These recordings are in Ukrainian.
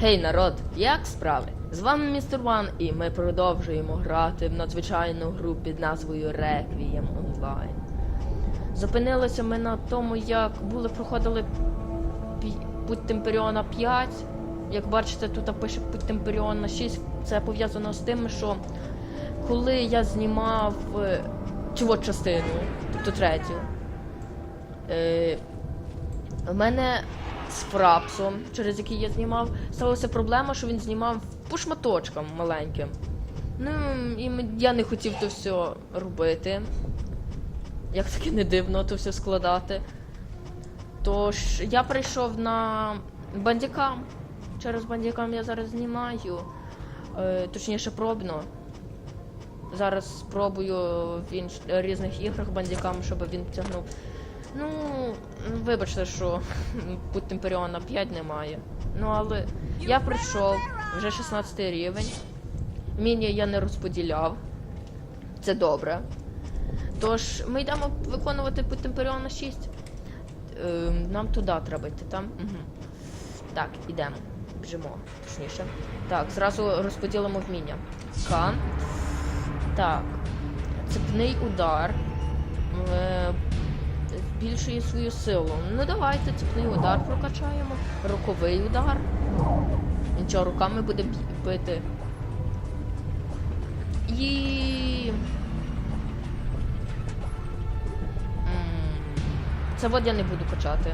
Гей, народ, як справи? З вами містер Ван, і ми продовжуємо грати в надзвичайну гру під назвою Requiem Online. Зупинилися ми на тому, як були проходили путь Темперіона 5. Як бачите, тут пише путь Темперіона 6. Це пов'язано з тим, що коли я знімав е, цю частину, тобто третю, е, у мене з фрапсом, через який я знімав, сталася проблема, що він знімав по шматочкам маленьким. Ну, і я не хотів то все робити. Як таки не дивно то все складати. Тож я прийшов на бандікам. Через бандікам я зараз знімаю. Е, точніше, пробно. Зараз спробую в інш... різних іграх бандікам, щоб він тягнув. Ну, вибачте, що путь Темперіона 5 немає. Ну, але я прийшов, вже 16 рівень. Міні я не розподіляв. Це добре. Тож, ми йдемо виконувати путь Темперіона 6. Ем, нам туди треба йти, там? Угу. Так, ідемо. Біжимо, точніше. Так, зразу розподілимо вміння. К. Так. Цепний удар. Збільшує свою силу. Ну давайте цепний удар прокачаємо. Роковий удар. Нічого, руками буде бити. І. Це от я не буду качати.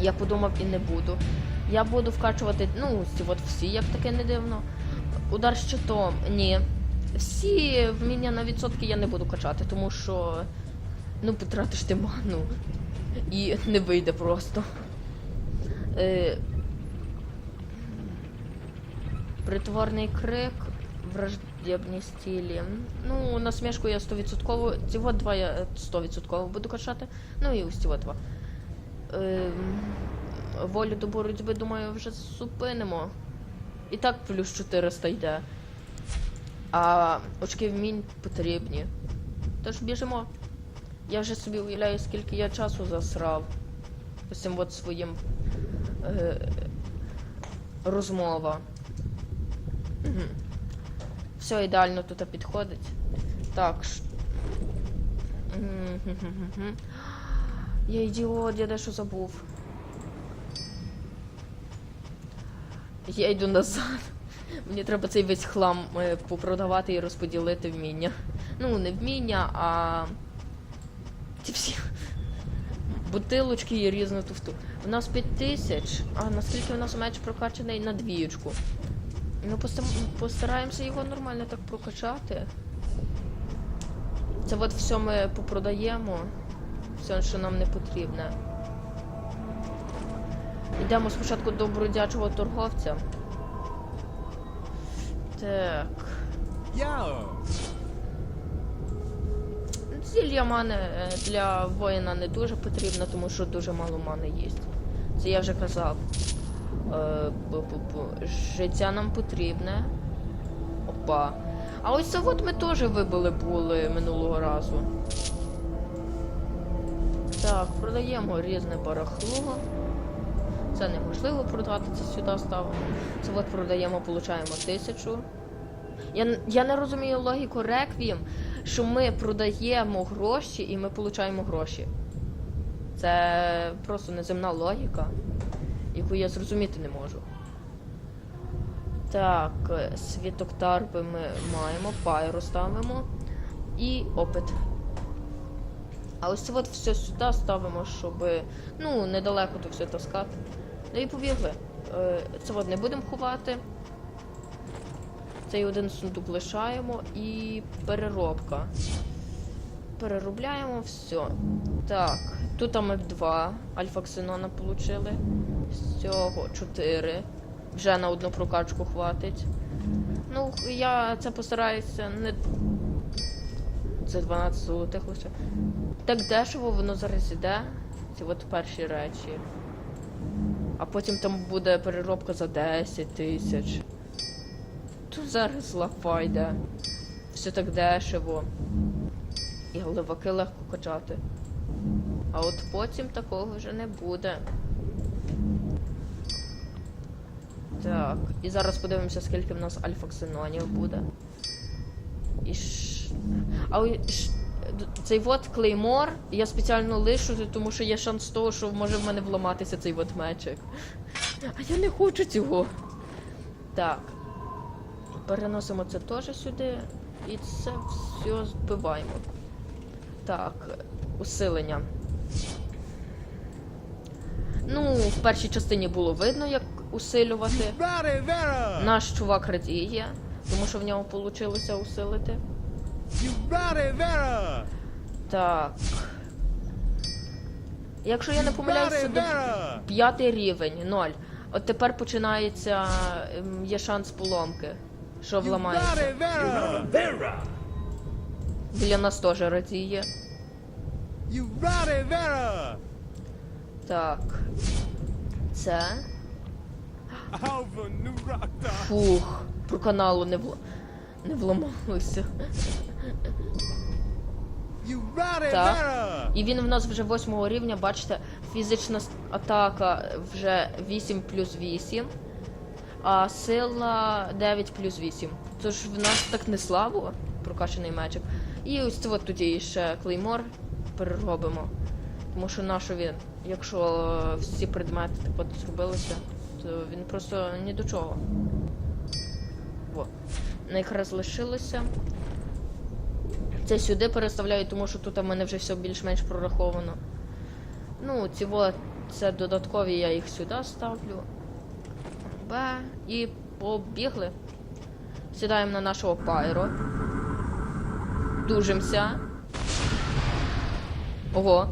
Я подумав і не буду. Я буду вкачувати, ну, ці от всі, як таке не дивно. Удар щитом. Ні. Всі вміння на відсотки я не буду качати, тому що. Ну, потратиш ти ману. І не вийде просто. Е, притворний крик, враждебні стілі. Ну, насмішку я 100%. Ці от два я 100% буду качати. Ну і ось от два. Ем, волю до боротьби, думаю, вже зупинимо. І так плюс 400 йде. А очки вмінь потрібні. Тож біжимо. Я вже собі уявляю, скільки я часу засрав цим от своїм е, розмова. Угу. Все ідеально тут підходить. Так. ш- Я ідіот, я дещо забув. Я йду назад. Мені треба цей весь хлам е, попродавати і розподілити вміння. Ну, не вміння, а. Ці всі бутилочки і різну туфту. У нас 5000, а наскільки у нас меч прокачаний на двієчку. Ну, постараємося його нормально так прокачати. Це от все ми попродаємо. Все, що нам не потрібне. Йдемо спочатку до бродячого торговця. Так. Yo! Зілля мани е, для воїна не дуже потрібно, тому що дуже мало мани є. Це я вже казав. Е. Життя нам потрібне. Опа. А ось от ми теж вибили були минулого разу. Так, продаємо різне барахло. Це неможливо продати, це сюди ставимо. От продаємо, получаємо тисячу. Я, я не розумію логіку реквієм, що ми продаємо гроші і ми получаємо гроші. Це просто неземна логіка, яку я зрозуміти не можу. Так, е, світок тарби ми маємо, пайру ставимо і опит. А ось це от все сюди ставимо, щоб ну, недалеко то все таскати. Ну і побігли. Е, Це от не будемо ховати. Цей один сундук лишаємо і переробка. Переробляємо все. Так, тут ми два альфа ксенона отримали. З цього 4. Вже на одну прокачку хватить. Ну, я це постараюся не. Це 12 золотих лише. Так дешево воно зараз іде. Ці от перші речі. А потім там буде переробка за 10 тисяч. Тут зараз лафа йде. Все так дешево. І головаки легко качати. А от потім такого вже не буде. Так, і зараз подивимося, скільки в нас альфа-ксенонів буде. І ш... А ш... цей вот клеймор я спеціально лишу, тому що є шанс того, що може в мене вламатися цей вот мечик. А я не хочу цього. Так. Переносимо це теж сюди. І це все збиваємо. Так, усилення. Ну, в першій частині було видно, як усилювати. Наш чувак радіє, тому що в нього вийшло усилити. Так. Якщо я не помиляюся, до п'ятий рівень, ноль. От тепер починається. ем, Є шанс поломки. Що вламається. Біля нас теж радіє. Так. Це. Фух. Про каналу не вла... не вламалося. Так. І він в нас вже восьмого рівня, бачите, фізична атака вже 8 плюс 8, а сила 9 плюс 8. Тож в нас так не слабо, прокачаний мечик. І ось це от тоді ще клеймор переробимо. Тому що нащо він, якщо всі предмети так от зробилися, то він просто ні до чого. Во. Якраз лишилося. Це сюди переставляю, тому що тут в мене вже все більш-менш прораховано. Ну, ці во, це додаткові, я їх сюди ставлю. Б. І побігли. Сідаємо на нашого пайро. Дужимося. Ого.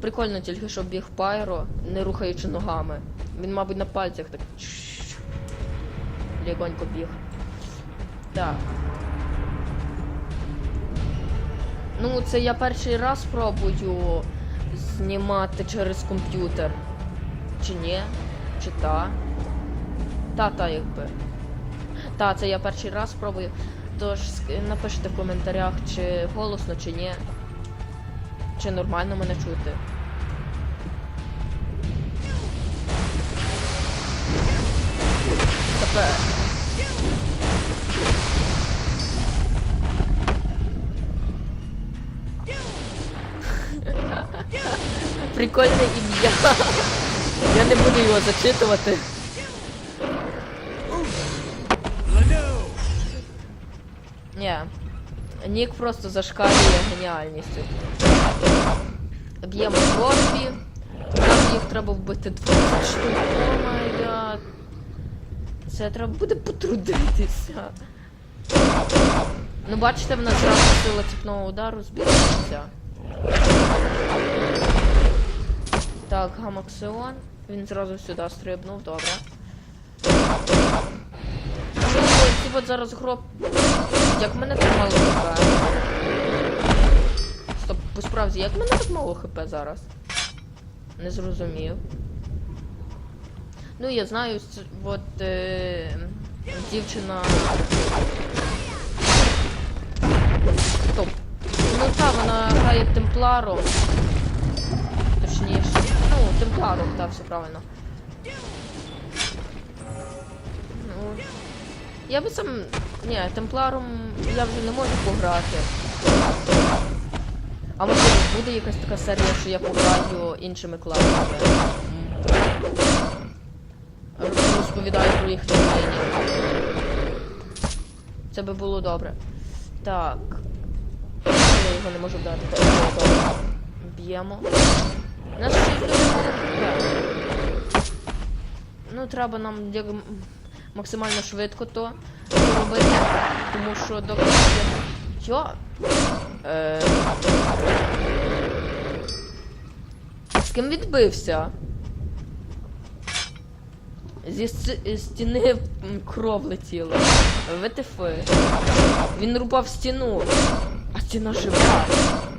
Прикольно тільки, що біг пайро, не рухаючи ногами. Він, мабуть, на пальцях так. чш-чш. Легонько біг. Так. Ну, це я перший раз пробую знімати через комп'ютер. Чи ні? Чи та? Та, та, якби. Та, це я перший раз пробую. Тож напишіть в коментарях, чи голосно, чи ні. Чи нормально мене чути. Тепер. Прикольне ім'я. Я не буду його зачитувати. Ні. Нік просто зашкалює геніальністю. Б'ємо трошки. Нам їх треба вбити 20 штук. О май гад. Це треба буде потрудитися. Ну, бачите, в нас зразу сила ціпного удару збільшиться. Так, гамаксион. Він зразу сюди стрибнув, добре. От зараз гроб. Як мене так мало хп? Стоп, по справді, як мене так мало хп зараз? Не зрозумів. Ну, я знаю, от е, дівчина. Стоп. Ну так, вона грає темпларом. Точніше. Ну, темпларом, так, все правильно. Ну, я би сам. Ні, темпларом я вже не можу пограти. А може буде якась така серія, що я пограю іншими класами. Розповідаю про їх творіння. Це би було добре. Так. Я його не можу добре. Б'ємо. Нас щось дуже мало. Ну, треба нам як максимально швидко то робити, тому що доки. Йо? Е... З ким відбився? Зі сці- стіни кров летіла. ВТФ. Він рубав стіну. А стіна жива.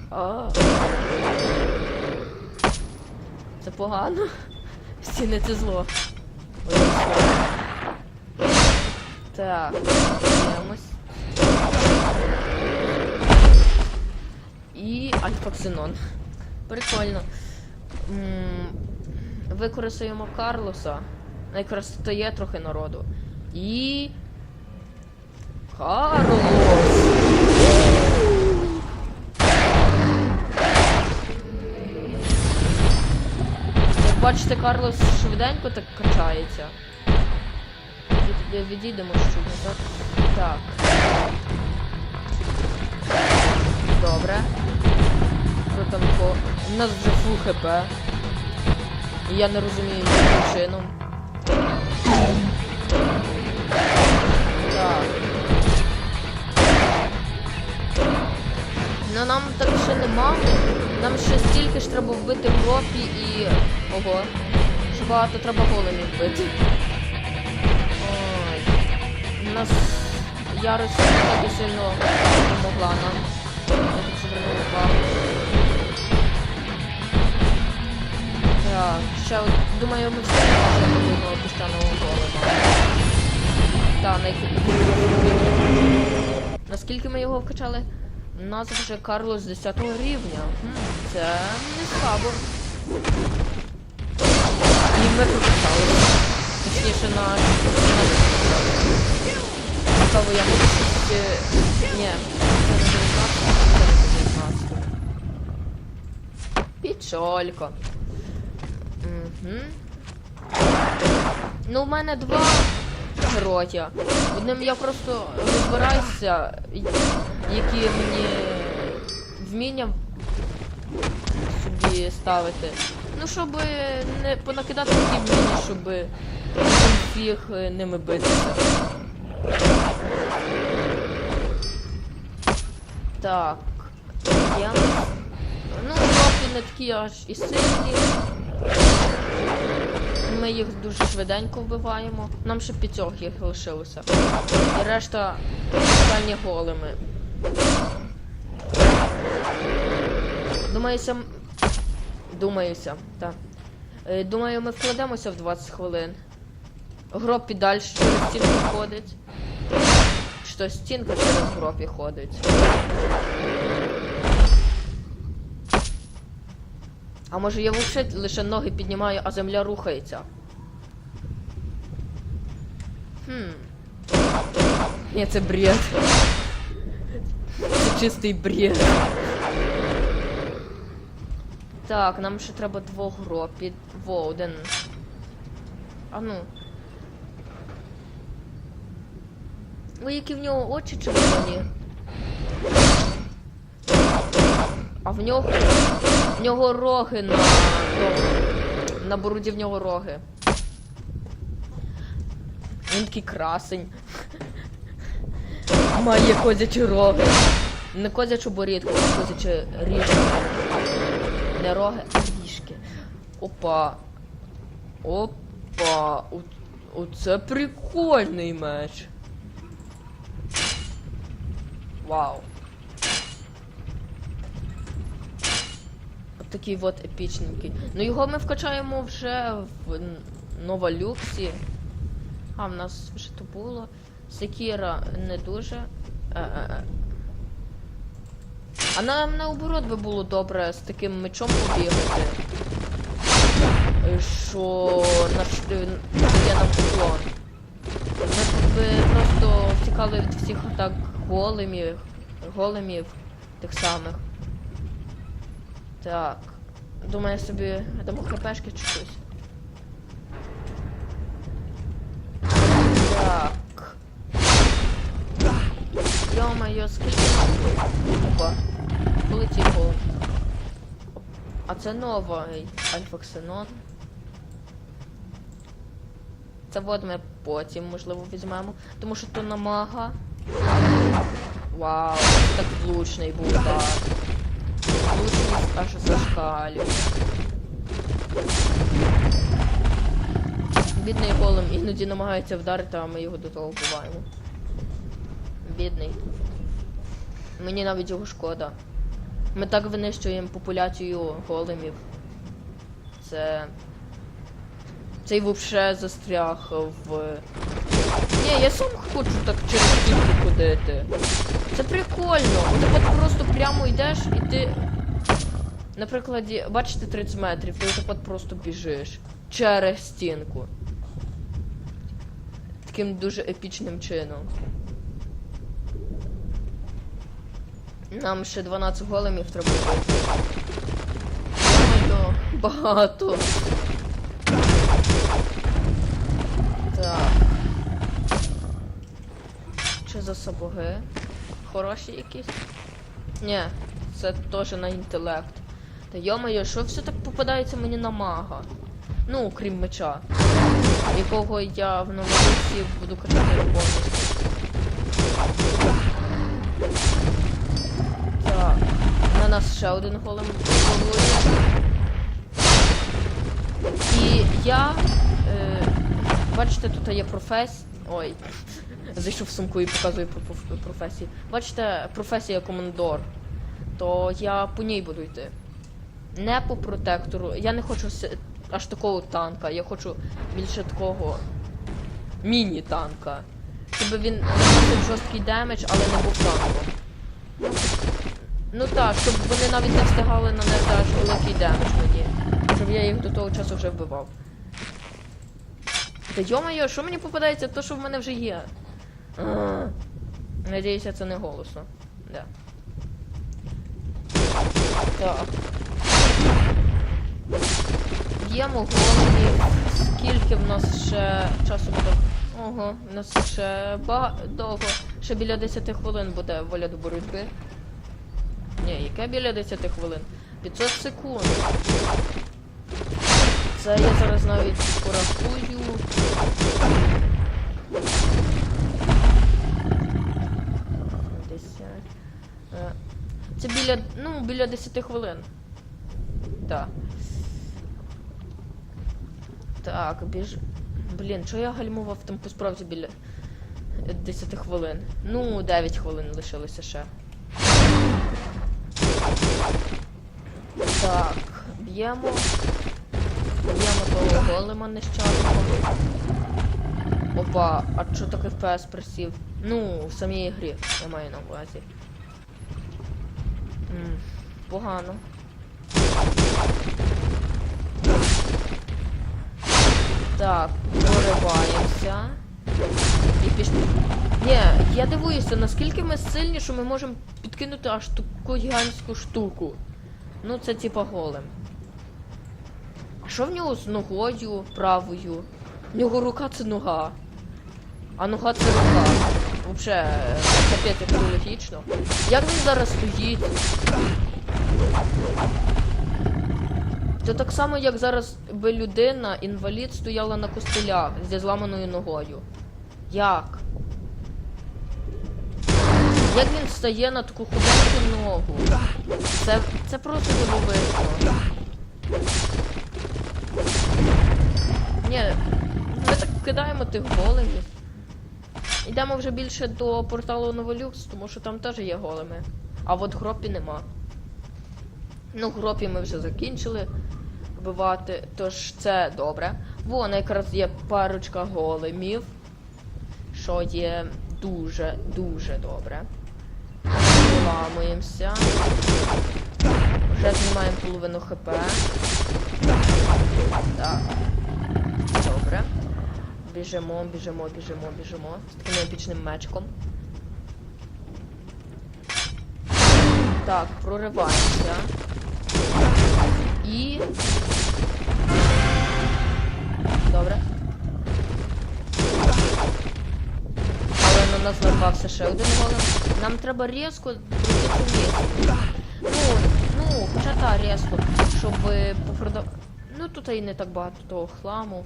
А. Це погано. Стіни це зло. Ой. Так, дивимось. І альфа-ксенон. Прикольно. М, Використаємо Карлоса. Якраз стає трохи народу. І. Карлос! Як бачите, Карлос швиденько так качається. Від- Відійдемо чуть назад. Так. Добре. Крутанко. У нас вже фул хп. І я не розумію яким чином. Так. Ну нам так ще нема. Нам ще стільки ж треба вбити гропі і. Ого. Ще багато треба големів вбити. Нас ярость так і сильно допомогла нам. Я так. Ще от, думаю, ми всі можемо одного піщаного голема. Так, на Наскільки ми його вкачали? У нас вже Карлос 10 рівня. Це не слабо. І ми прокачали. Точніше наш. Цікаво, я щось... е, Ні, це не 19, це не 19. Пічолько. Угу. Ну, в мене два героя. Одним я просто розбираюся, які мені вміння собі ставити. Ну, щоб не понакидати такі вміння, щоб всіх е, ними битися. Так. Я... Ну, трохи не такі аж і сильні. Ми їх дуже швиденько вбиваємо. Нам ще п'ятьох їх лишилося. І решта останні голими. Думаюся. Думаюся, так. Е, Думаю, ми вкладемося в 20 хвилин. Гроб і далі стінку ходить. То стінка через гроб і ходить. А може я вовше лише ноги піднімаю, а земля рухається. Хм. Ні, це бред. Це чистий бред. Так, нам ще треба двох гропів. Во, один. А ну. Ой, які в нього очі червоні. А в нього. В нього роги на. На бороді в нього роги. Він такий красень. Має козячі роги. Не козячу борідку, а козячі ріжки. Не роги, а ріжки. Опа. Опа. Оце прикольний меч. Вау. От такий от епічненький. Ну його ми вкачаємо вже в новолюксі. А, в нас вже то було. Секіра не дуже. Е-е-е. А нам наоборот би було добре з таким мечом побігати. Е, Що наш є нам уклон. Ми би просто втікали від всіх атак големів, големів тих самих. Так. Думаю собі дамо хпшки чи щось. Так. Йо-моє, скільки. Опа. Полетів голем. А це новий альфа-ксенон. Це вот ми потім, можливо, візьмемо. Тому що то на мага. Вау, так влучний був удар. Влучність аж зашкалює. Бідний голем іноді намагається вдарити, а ми його до того вбиваємо. Бідний. Мені навіть його шкода. Ми так винищуємо популяцію големів. Це. Цей вообще застряг в. Ні, я сам хочу так через стінки ходити. Це прикольно. От от просто прямо йдеш і ти. Наприклад, бачите 30 метрів, ти от от просто біжиш через стінку. таким дуже епічним чином. Нам ще 12 големів треба багато. Що за сапоги? Хороші якісь? Ні, це теж на інтелект. Та йомаю, що все так попадається мені на мага? Ну, крім меча. Якого я в новоліці буду качати повністю. Так. На нас ще один голем головує. І я. Бачите, тут є професія. Ой. Зайшов в сумку і показую про професії. Бачите, професія командор. То я по ній буду йти. Не по протектору. Я не хочу аж такого танка. Я хочу більше такого міні-танка. Щоб він наносив жорсткий демедж, але не був танком. Ну так, щоб вони навіть не встигали нанести аж великий демедж мені. Щоб я їх до того часу вже вбивав. Та йо-моє, що мені попадається, то що в мене вже є. Надіюся, це не голосно. Да. Так. Б'ємо голені. Скільки в нас ще часу буде? Ого, в нас ще ба... довго. Ще біля 10 хвилин буде воля до боротьби. Ні, яке біля 10 хвилин? 500 секунд. Це я зараз навіть порахую. Е, Це біля, ну, біля 10 хвилин. Так. Так, біж. Блін, що я гальмував там по справді біля 10 хвилин. Ну, 9 хвилин лишилося ще. Так, б'ємо. Б'ємо того голема нещасного. Опа, а що таке FPS присів? Ну, в самій грі, я маю на увазі. М, погано. Так, прориваємося. І пішли. Ні, я дивуюся, наскільки ми сильні, що ми можемо підкинути аж таку гігантську штуку. Ну, це типа голем. Що в нього з ногою правою? В нього рука це нога. А нога це рука. Взагалі, капець як логічно. Як він зараз стоїть? Це так само, як зараз би людина, інвалід, стояла на костелях зі зламаною ногою. Як? Як він стає на таку худеньку ногу? Це, це просто дивовижно. Ні, ми так кидаємо тих големів. Йдемо вже більше до порталу Новолюкс, тому що там теж є големи. А от гропі нема. Ну, гропі ми вже закінчили вбивати, тож це добре. Вон якраз є парочка големів, що є дуже-дуже добре. Виламуємося. Вже знімаємо половину хп. Так. Добре. Біжимо, біжимо, біжимо, біжимо. Таким епічним мечком. Так, прориваємося. І. Добре. Але на нас нарвався ще один голем. Нам треба різко місце. Ну, ну, хоча та різко, щоб попродав. Ну тут і не так багато того хламу.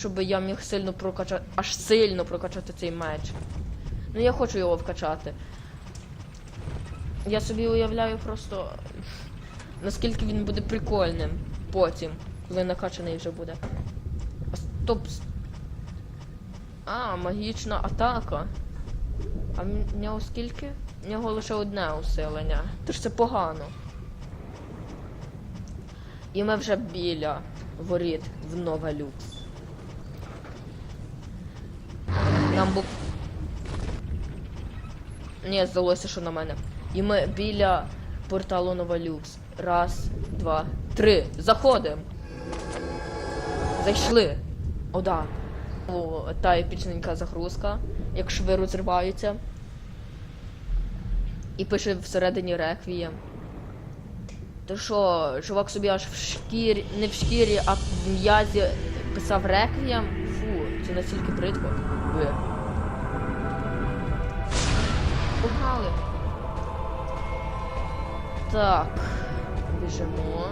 Щоб я міг сильно прокачати. Аж сильно прокачати цей меч. Ну я хочу його вкачати. Я собі уявляю просто наскільки він буде прикольним потім, коли накачаний вже буде. А стоп. А, магічна атака. А в нього скільки? В нього лише одне усилення. Тож це погано. І ми вже біля воріт в Нова Люкс. Нам був. Ні, здалося, що на мене. І ми біля порталу Нова Люкс. Раз, два, три. Заходимо. Зайшли. О, да. О, та епічненька загрузка, як шви розриваються. І пише всередині реквієм. То що, чувак собі аж в шкірі, не в шкірі, а в м'язі писав реквієм? Фу, це настільки бридко. Ви. Так. Біжимо.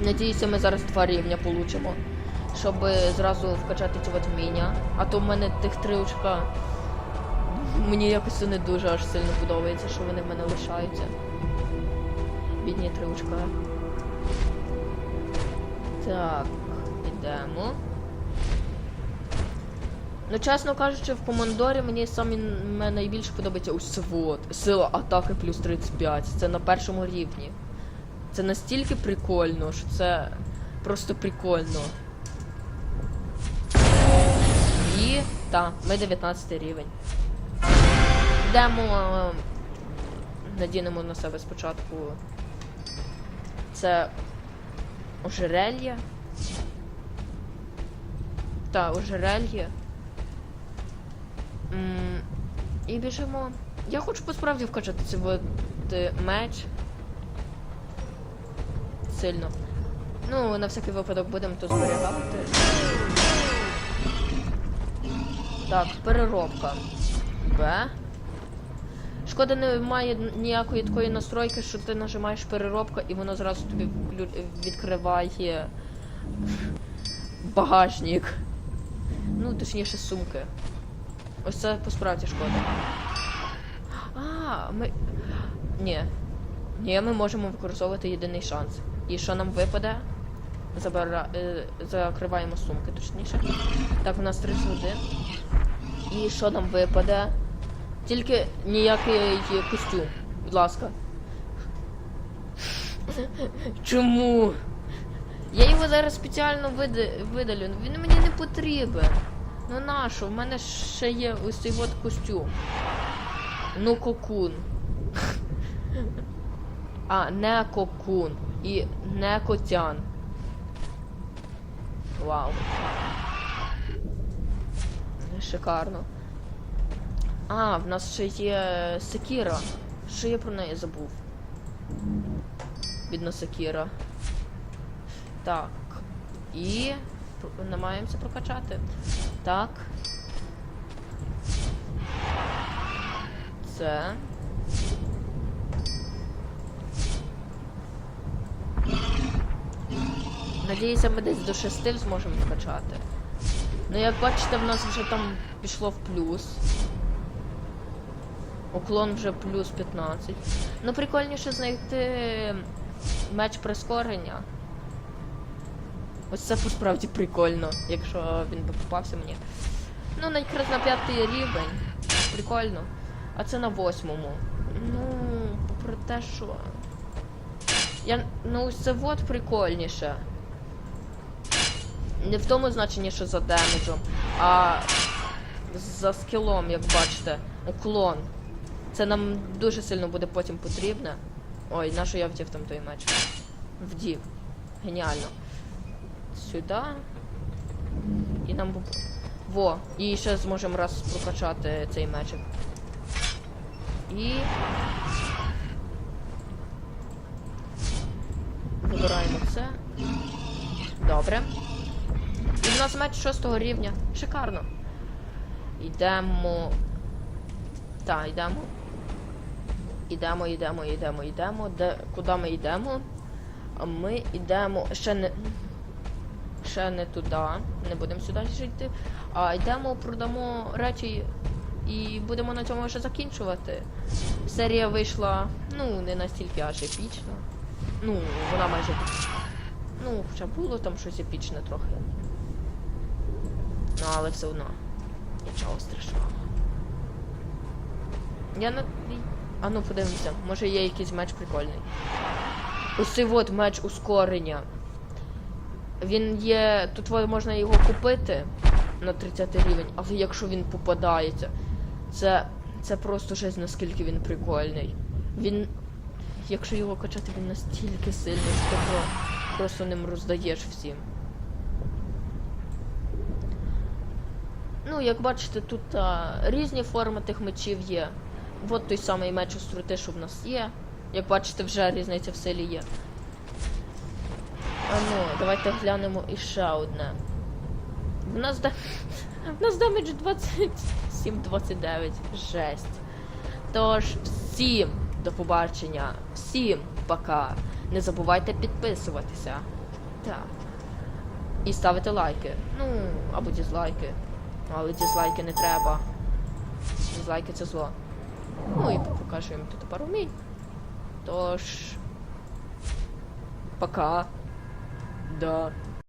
Надіюся, ми зараз два рівня получимо. Щоб зразу вкачати ці от вміння. А то в мене тих три очка. Мені якось не дуже аж сильно подобається, що вони в мене лишаються. Бідні три очка. Так, ідемо. Ну, чесно кажучи, в командорі мені саме найбільше подобається ось вот. Сила атаки плюс 35. Це на першому рівні. Це настільки прикольно, що це просто прикольно. І. Так, ми 19 рівень. Йдемо. е, Надінемо на себе спочатку. Це ожерелье. Так, ожерелье. І біжимо. Я хочу по справді вкачати цей е, меч. Сильно. Ну, на всякий випадок будемо то зберігати. Так, переробка. Б. Шкода, немає ніякої такої настройки, що ти нажимаєш переробка і воно зразу тобі відкриває багажник. Ну, точніше, сумки. Ось це по справді шкода. А, ми. Ні. Ні, ми можемо використовувати єдиний шанс. І що нам випаде? Забира... е, закриваємо сумки, точніше. Так, у нас 31. І що нам випаде? Тільки ніякий костюм, будь ласка. Чому? Я його зараз спеціально вида- видалю. Він мені не потрібен. Ну нащо? В мене ще є ось цей от костюм. Ну кокун. А, не кокун. І не котян. Вау. Шикарно. А, в нас ще є секіра. Що я про неї забув? Бідна секіра. Так. І намагаємося прокачати. Так. Це. Надіюся, ми десь до 6 зможемо вкачати. Ну, як бачите, в нас вже там пішло в плюс. Уклон вже плюс 15. Ну, прикольніше знайти меч прискорення. Ось це посправді прикольно, якщо він би попався мені. Ну, якраз на п'ятий рівень. Прикольно. А це на восьмому. Ну, попри те, що. Я. Ну, це вот прикольніше. Не в тому значенні, що за демеджем, а за скілом, як бачите, уклон. Це нам дуже сильно буде потім потрібне. Ой, на що я вдів там той меч? Вдів. Геніально. Сюди. І нам. Во, і ще зможемо раз прокачати цей мечик. І. Вибираємо це. Добре. І в нас меч шостого рівня. Шикарно. Йдемо. Так, йдемо. Йдемо, йдемо, йдемо, йдемо. Де, куди ми йдемо? А ми йдемо. Ще не. Ще не туди. Не будемо сюди йти. А йдемо, продамо речі і будемо на цьому вже закінчувати. Серія вийшла, ну, не настільки аж епічна. Ну, вона майже. Ну, хоча було там щось епічне трохи. Ну, але все одно. Нічого страшного. Я на. А ну подивимося, може є якийсь меч прикольний. Ось от меч ускорення. Він є. Тут можна його купити на 30 рівень, але якщо він попадається, це. Це просто жесть, наскільки він прикольний. Він. Якщо його качати, він настільки сильний, що ти просто ним роздаєш всім. Ну, як бачите, тут а, різні форми тих мечів є. От той самий меч остроти, що в нас є. Як бачите, вже різниця в силі є. А ну, давайте глянемо іще одне. В нас да... В нас демедж 27-29. Жесть. Тож, всім до побачення. Всім пока. Не забувайте підписуватися. Так. І ставити лайки. Ну, або дізлайки. Але дізлайки не треба. Дізлайки це зло. Ну і покажу їм тут пару вмінь. Тож. Пока. Да.